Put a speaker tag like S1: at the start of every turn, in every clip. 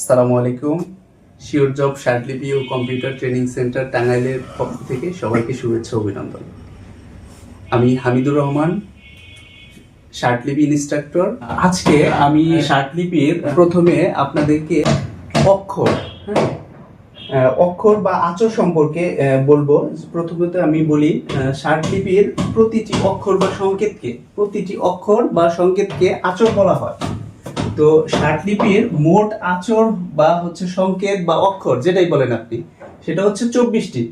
S1: আসসালামু আলাইকুম। Sure job শার্টলিপি ও কম্পিউটার ট্রেনিং সেন্টার টাঙ্গাইলের পক্ষ থেকে সবাইকে শুভেচ্ছা অভিনন্দন। আমি হামিদুর রহমান শার্টলিপি ইনস্ট্রাক্টর আজকে আমি শার্টলিপির প্রথমে আপনাদেরকে অক্ষর হ্যাঁ অক্ষর বা আচর সম্পর্কে বলব। প্রথমত আমি বলি শার্টলিপির প্রতিটি অক্ষর বা সংকেতকে প্রতিটি অক্ষর বা সংকেতকে আচর বলা হয়। তো শার্টলিপির মোট আচর বা হচ্ছে সংকেত বা অক্ষর যেটাই বলেন আপনি সেটা হচ্ছে চব্বিশটি।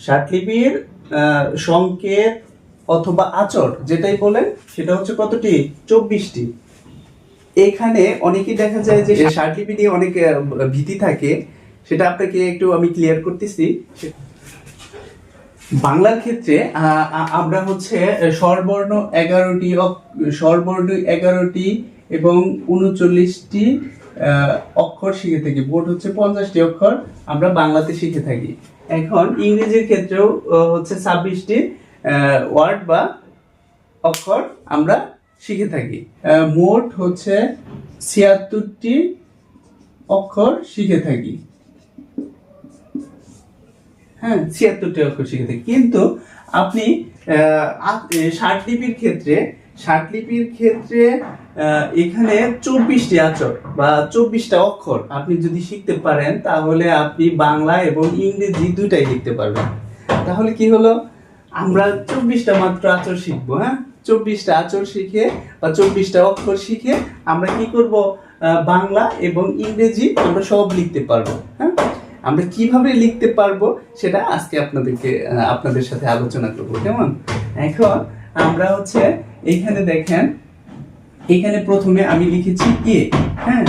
S1: শার্টলিপির আহ, সংকেত অথবা আচর যেটাই বলেন সেটা হচ্ছে কতটি? চব্বিশটি। এখানে অনেকেই দেখা যায় যে শার্টলিপি নিয়ে অনেক ভীতি থাকে। সেটা আপনাকে একটু আমি ক্লিয়ার করতেছি। বাংলার ক্ষেত্রে আমরা হচ্ছে স্বরবর্ণ এগারোটি স্বরবর্ণ এগারোটি এবং উনচল্লিশটি অক্ষর শিখে থাকি। মোট হচ্ছে পঞ্চাশটি অক্ষর আমরা বাংলাতে শিখে থাকি। এখন ইংরেজির ক্ষেত্রেও হচ্ছে ছাব্বিশটি ওয়ার্ড বা অক্ষর আমরা শিখে থাকি। মোট হচ্ছে ছিয়াত্তরটি অক্ষর শিখে থাকি। হ্যাঁ ছিয়াত্তরটি অক্ষর শিখে থাকি। কিন্তু আপনি ষাটলিপির ক্ষেত্রে ষাটলিপির ক্ষেত্রে এখানে চব্বিশটি আচর বা চব্বিশটা অক্ষর আপনি যদি শিখতে পারেন, তাহলে আপনি বাংলা এবং ইংরেজি দুটাই লিখতে পারবেন। তাহলে কি হলো? আমরা চব্বিশটা মাত্র আচর শিখব হ্যাঁ? চব্বিশটা আচর শিখে বা চব্বিশটা অক্ষর শিখে আমরা কি করব? বাংলা এবং ইংরেজি আমরা সব লিখতে পারব হ্যাঁ? আমরা কীভাবে লিখতে পারব সেটা আজকে আপনাদেরকে আপনাদের সাথে আলোচনা করব, কেমন? এখন আমরা হচ্ছে এইখানে দেখেন, এখানে প্রথমে আমি লিখেছি এ হ্যাঁ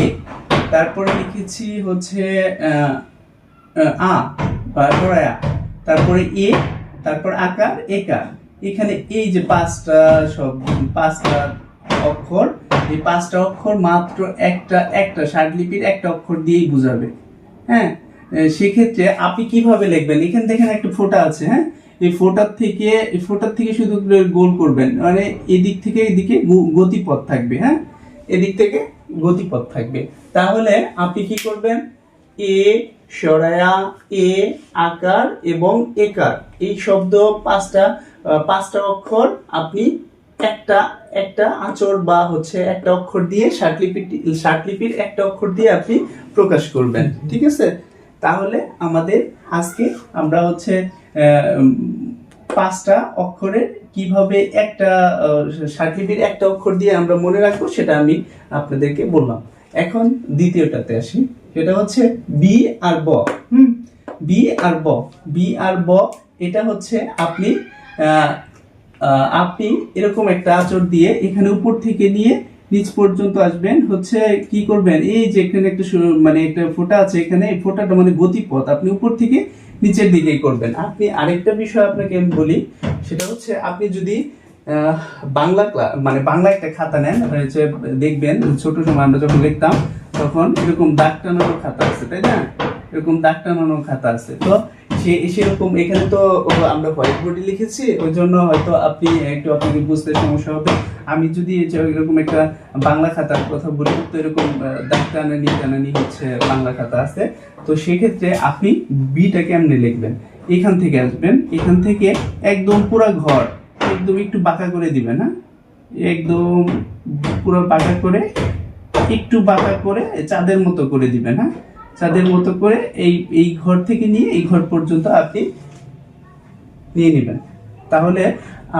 S1: এ। তারপরে লিখেছি হচ্ছে, আ বা ডয়া তারপরে এ, তারপর আকার, একার। এখানে এই যে পাঁচটা সব, পাঁচটা অক্ষর, এই পাঁচটা অক্ষর মাত্র একটা একটা লিপির একটা অক্ষর দিয়েই বুঝাবে। হ্যাঁ সেক্ষেত্রে আপনি কীভাবে লিখবেন? এখানে দেখেন একটা ফোঁটা আছে হ্যাঁ? এই ফোটার থেকে ফোঁটার থেকে শুধু গোল করবেন। মানে এদিক থেকে এদিকে গতিপথ থাকবে হ্যাঁ? এদিক থেকে গতিপথ থাকবে। তাহলে আপনি কি করবেন? এ, সরায়া, এ, আকার এবং একার। এই শব্দ পাঁচটা পাঁচটা অক্ষর আপনি একটা একটা আঁচড় বা হচ্ছে একটা অক্ষর দিয়ে শার্টলিপি শার্টলিপির একটা অক্ষর দিয়ে আপনি প্রকাশ করবেন, ঠিক আছে? তাহলে আমাদের আজকে আমরা হচ্ছে পাঁচটা অক্ষরের কীভাবে একটা শার্টলিপির একটা অক্ষর দিয়ে আমরা মনে রাখব, সেটা আমি আপনাদেরকে বললাম। এখন দ্বিতীয়টাতে আসি। সেটা হচ্ছে বি আর ব। হুম? বি আর ব। বি আর ব, এটা হচ্ছে আপনি আপনি এরকম একটা আঁচড় দিয়ে এখানে উপর থেকে নিয়ে নিচ পর্যন্ত আসবেন, হচ্ছে কি করবেন, এই যে এখানে একটা মানে একটা ফোঁটা আছে এখানে, এই ফোঁটাটা মানে গতিপথ, আপনি উপর থেকে নিচের দিকে করবেন। আপনি আরেকটা বিষয় আপনাকে আমি বলি, সেটা হচ্ছে আপনি যদি বাংলা মানে বাংলা একটা খাতা নেন হচ্ছে দেখবেন, ছোট সময় আমরা যখন লিখতাম, তখন এরকম দাগ টানানো খাতা আছে, তাই না? এরকম দাগ টানানো খাতা আছে। তো সেরকম এখানে তো আমরা হোয়াইট বোর্ডে লিখেছি ওই জন্য হয়তো আপনি একটু আপনাকে বুঝতে সমস্যা হবে। আমি যদি এরকম একটা বাংলা খাতার কথা বলি তো এরকম আহ, টানানি টানানি হচ্ছে বাংলা খাতা আছে। তো সেক্ষেত্রে আপনি বিটা কেমনে লিখবেন? এখান থেকে আসবেন এখান থেকে একদম পুরা ঘর একদম একটু বাঁকা করে দিবেন হ্যাঁ? একদম পুরো বাঁকা করে একটু বাঁকা করে চাঁদের মতো করে দিবেন হ্যাঁ? চাঁদের মতো করে এই এই ঘর থেকে নিয়ে এই ঘর পর্যন্ত আপনি নিয়ে নেবেন। তাহলে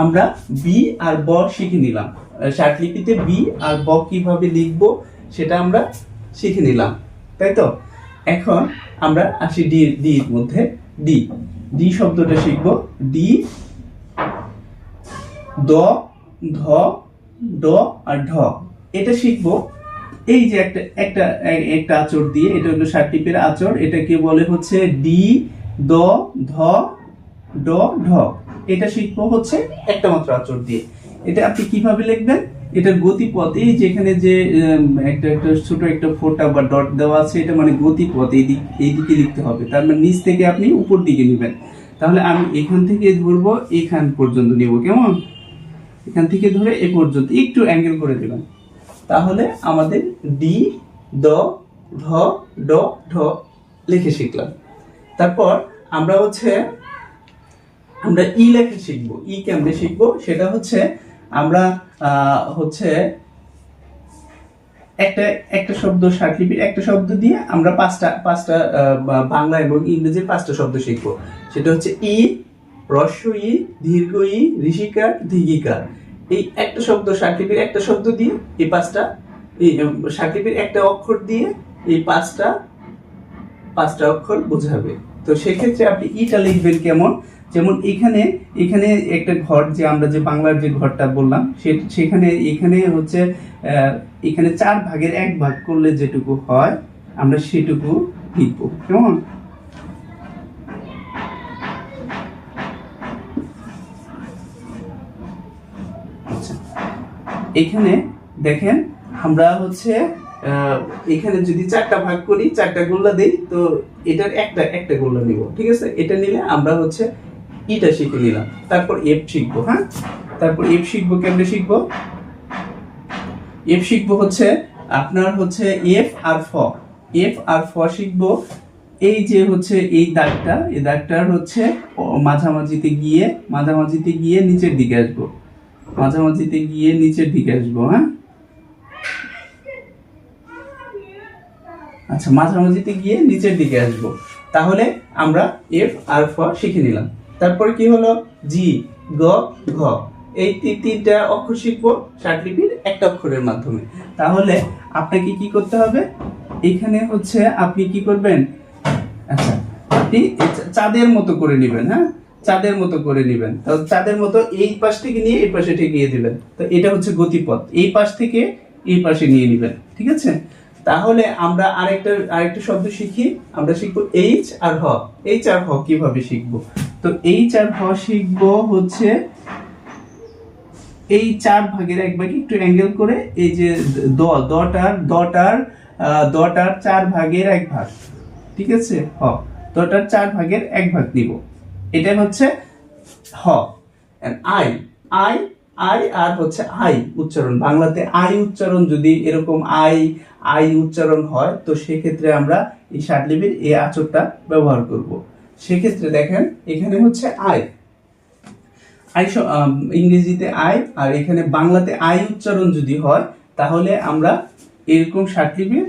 S1: আমরা বি আর ব শিখে নিলাম। শার্টলিপিতে বি আর ব কীভাবে লিখব সেটা আমরা শিখে নিলাম। তাই তো? এখন আমরা আসি ডি ডি এর মধ্যে। ডি ডি শব্দটা শিখব। ডি দ, ধ, ড আর ঢ। এটা শিখব এই যে একটা একটা একটা আচর দিয়ে, এটা হলো ষাটটিপের আচর এটাকে বলে হচ্ছে ডি, দ, ধ, ড, ঢ। এটা শিখব হচ্ছে একটা মাত্র আচর দিয়ে। এটা আপনি কীভাবে লিখবেন? এটার গতিপথ যেখানে যে একটা একটা ছোট একটা ফোঁটা বা ডট দেওয়া আছে, এটা মানে গতিপথ, এই দিক, এই দিকে লিখতে হবে। তার মানে নিচ থেকে আপনি উপর দিকে নেবেন। তাহলে আমি এখান থেকে ধরবো, এখান পর্যন্ত নিব। কেমন? এখান থেকে ধরে এ পর্যন্ত, একটু অ্যাঙ্গেল করে দেবেন। তাহলে আমাদের ডি দ ঢ, ড, ঢ লিখে শিখলাম। তারপর আমরা হচ্ছে, আমরা ই লেখা শিখব। ই কেমনে শিখব? সেটা হচ্ছে আমরা হচ্ছে একটা একটা শব্দ শার্টলিপির একটা শব্দ দিয়ে আমরা পাঁচটা পাঁচটা বাংলা এবং ইংরেজির পাঁচটা শব্দ শিখব। সেটা হচ্ছে ই রস্য ই, দীর্ঘ ই, ঋষিকার দীঘিকার এই একটা শব্দ শার্টলিপির একটা শব্দ দিয়ে এই পাঁচটা এই উম, একটা অক্ষর দিয়ে এই পাঁচটা পাঁচটা অক্ষর বোঝাবে। তো সেক্ষেত্রে আপনি ইটা লিখবেন কেমন? যেমন এখানে এখানে একটা ঘর যে আমরা যে বাংলার যে ঘরটা বললাম সেখানে এখানে হচ্ছে এখানে চার ভাগের এক ভাগ করলে যেটুকু হয় আমরা সেটুকু লিখব। কেমন? আচ্ছা এখানে দেখেন, আমরা হচ্ছে এখানে যদি চারটা ভাগ করি, চারটা গোল্লা দেই, তো এটার একটা একটা গোল্লা নিব, ঠিক আছে? এটা নিলে আমরা হচ্ছে ইটা শিখে নিলাম। তারপর এফ শিখব হ্যাঁ? তারপর এফ শিখব, কেমনে শিখব? এফ শিখব হচ্ছে আপনার হচ্ছে এফ আর ফ এফ আর ফ শিখব। এই যে হচ্ছে এই দাগটা, এই দাগটার হচ্ছে মাঝামাঝিতে গিয়ে মাঝামাঝিতে গিয়ে নিচের দিকে আসব। মাঝামাঝিতে গিয়ে নিচের দিকে আসব হ্যাঁ? আচ্ছা মাঝামাঝিতে গিয়ে নিচের দিকে আসব। তাহলে আমরা এফ আর ফ শিখে নিলাম। তারপরে কি হলো? জি গ, ঘ। এই তিনটা অক্ষর শিখব ষাটলিপির একটা অক্ষরের মাধ্যমে। তাহলে আপনাকে কি করতে হবে? এখানে হচ্ছে আপনি কি করবেন? আচ্ছা আপনি চাঁদের মতো করে নেবেন হ্যাঁ? চাঁদের মতো করে নেবেন। তো চাঁদের মতো এই পাশ থেকে নিয়ে এই পাশে ঠেকিয়ে দিবেন। তো এটা হচ্ছে গতিপথ। এই পাশ থেকে এই পাশে নিয়ে নেবেন। ঠিক আছে? তাহলে আমরা আরেকটা আরেকটা শব্দ শিখি। আমরা শিখব এইচ আর হ এইচ আর হ কীভাবে শিখব? তো এইচ আর হ শিখব হচ্ছে এই চার ভাগের এক ভাগে একটু অ্যাঙ্গেল করে এই যে দ দটার দটার দটার চার ভাগের এক ভাগ। ঠিক আছে? হ দটার চার ভাগের এক ভাগ নিব। এটা হচ্ছে হ। আই আই আই আর হচ্ছে আই উচ্চারণ। বাংলাতে আই উচ্চারণ যদি এরকম আই আই উচ্চারণ হয়, তো সেক্ষেত্রে আমরা এই ষাটলিপির এই আচরটা ব্যবহার করব। সেক্ষেত্রে দেখেন, এখানে হচ্ছে আই আই ইংরেজিতে আই আর এখানে বাংলাতে আই উচ্চারণ যদি হয়, তাহলে আমরা এরকম ষাটলিপির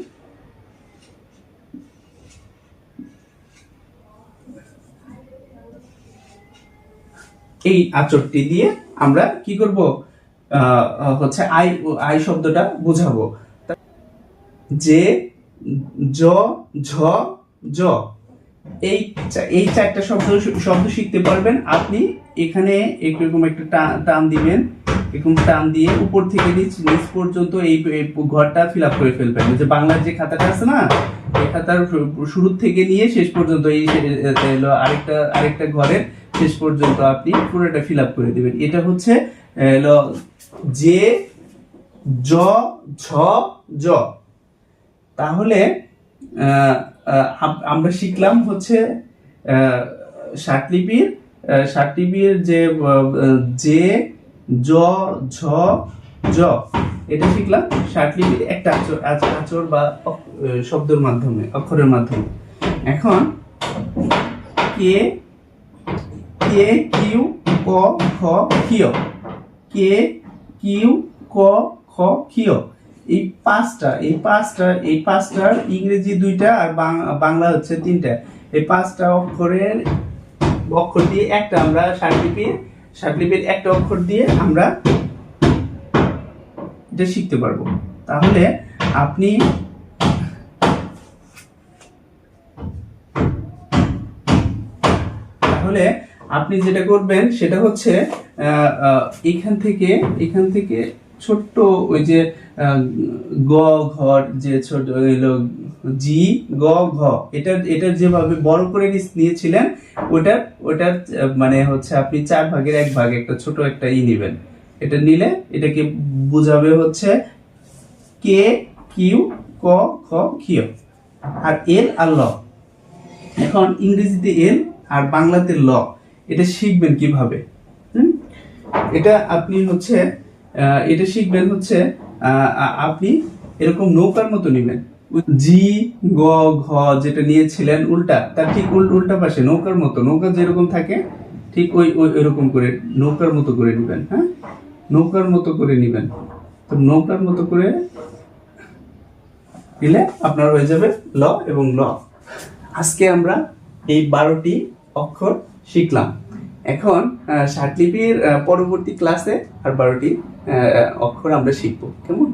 S1: এই আচরটি দিয়ে আমরা কি করব? হচ্ছে আই আই শব্দটা বোঝাবো। যে, জ, ঝ, জ। এই এই চারটা শব্দ শব্দ শিখতে পারবেন। আপনি এখানে এরকম একটা টান দিবেন। এরকম টান দিয়ে উপর থেকে নিচ নিচ পর্যন্ত এই ঘরটা ফিল আপ করে ফেলবেন। যে বাংলার যে খাতাটা আছে না, এই খাতার শুরু থেকে নিয়ে শেষ পর্যন্ত এই আরেকটা আরেকটা ঘরের শেষ পর্যন্ত আপনি পুরোটা ফিল আপ করে দিবেন। এটা হচ্ছে যে জ ঝ জ। তাহলে আমরা শিখলাম হচ্ছে ষাটলিপির আহ, যে যে জ ঝ জ। এটা শিখলাম ষাটলিপির একটা আচর আচ- আচর বা শব্দের মাধ্যমে অক্ষরের মাধ্যমে। এখন কে কে কিউ ক খ কিয় কে কিউ ক খ কিয় এই পাঁচটা এই পাঁচটা, এই পাঁচটার ইংরেজি দুইটা আর বাংলা হচ্ছে তিনটা। এই পাঁচটা অক্ষরের অক্ষর দিয়ে একটা আমরা ষাটলিপির ষাটলিপির একটা অক্ষর দিয়ে আমরা এটা শিখতে পারব। তাহলে আপনি তাহলে আপনি যেটা করবেন সেটা হচ্ছে এখান থেকে এখান থেকে ছোট্ট ওই যে গ ঘর যে ছোট জি, গ, ঘ, এটা এটা যেভাবে বড় করে নিয়েছিলেন ওটার ওটার মানে হচ্ছে আপনি চার ভাগের এক ভাগ একটা ছোট একটা ই নেবেন। এটা নিলে এটাকে বোঝাবে হচ্ছে কে, কিউ, ক খ কিউ আর এল আর ল। এখন ইংরেজিতে এল আর বাংলাতে ল। এটা শিখবেন কীভাবে? হুম? এটা আপনি হচ্ছে এটা শিখবেন হচ্ছে আপনি এরকম নৌকার মতো নেবেন। জি, গ, ঘ যেটা নিয়েছিলেন উল্টা, তার ঠিক উল- উল্টা পাশে নৌকার মতো, নৌকা যেরকম থাকে, ঠিক ওই ওই এরকম করে নৌকার মতো করে নিবেন হ্যাঁ? নৌকার মতো করে নিবেন। তো নৌকার মতো করে দিলে আপনার হয়ে যাবে ল এবং ল। আজকে আমরা এই বারোটি অক্ষর শিখলাম। এখন ষাটলিপির পরবর্তী ক্লাসে আর বারোটি অক্ষর আমরা শিখব। কেমন?